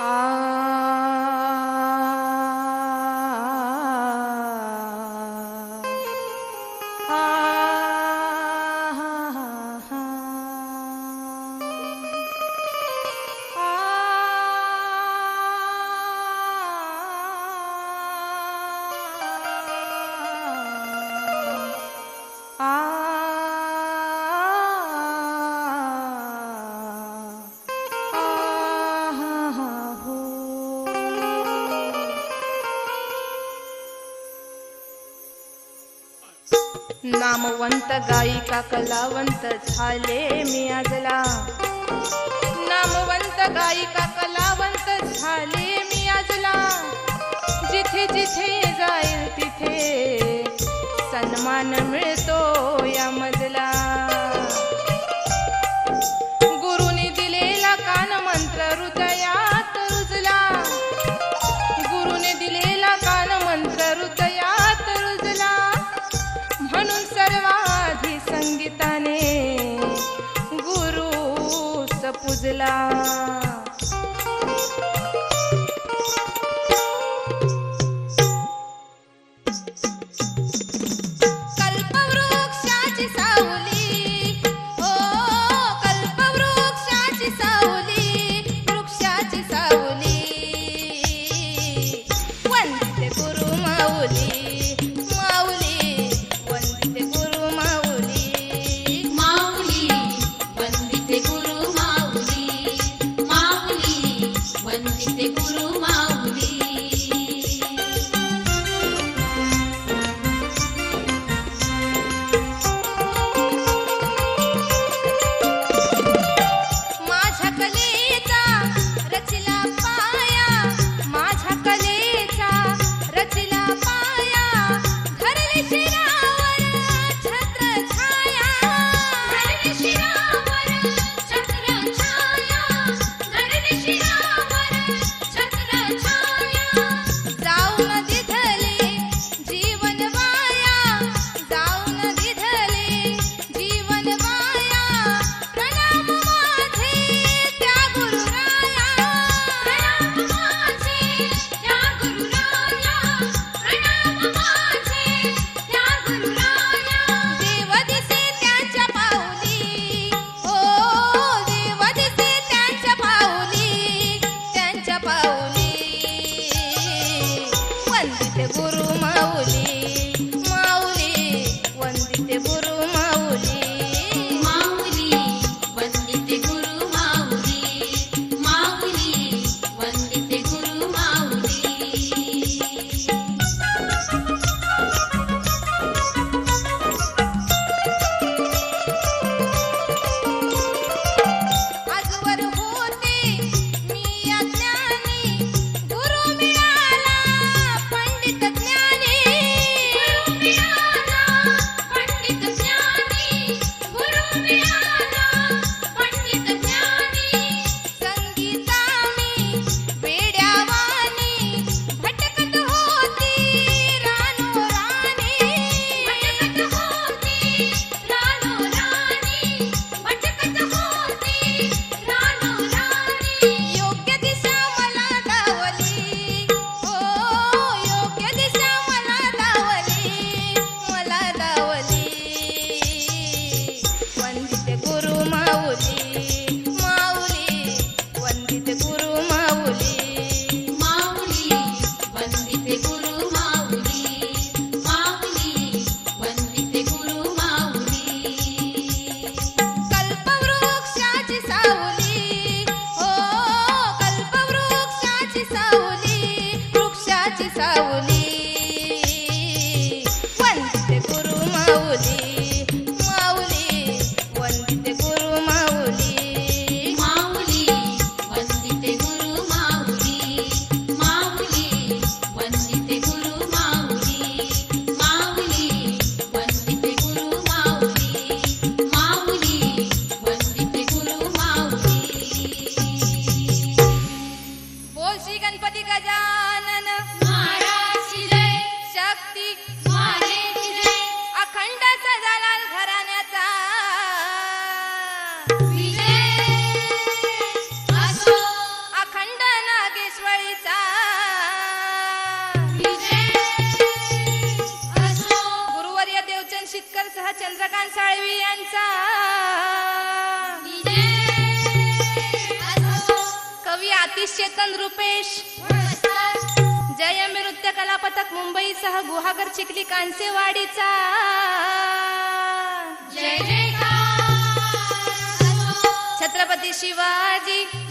Ah. नामवंत गायिका कलावंत झाले मी आजला. नामवंत गायिका कलावंत झाले मी आजला. जिथे जिथे जाईल तिथे सन्मान मिळतो या मजला ला seguro. साळवी यांचा. कवी चेतन रुपेश. जय नृत्य कला पथक मुंबईसह गुहागर चिखली कांसेवाडीचा. छत्रपती शिवाजी.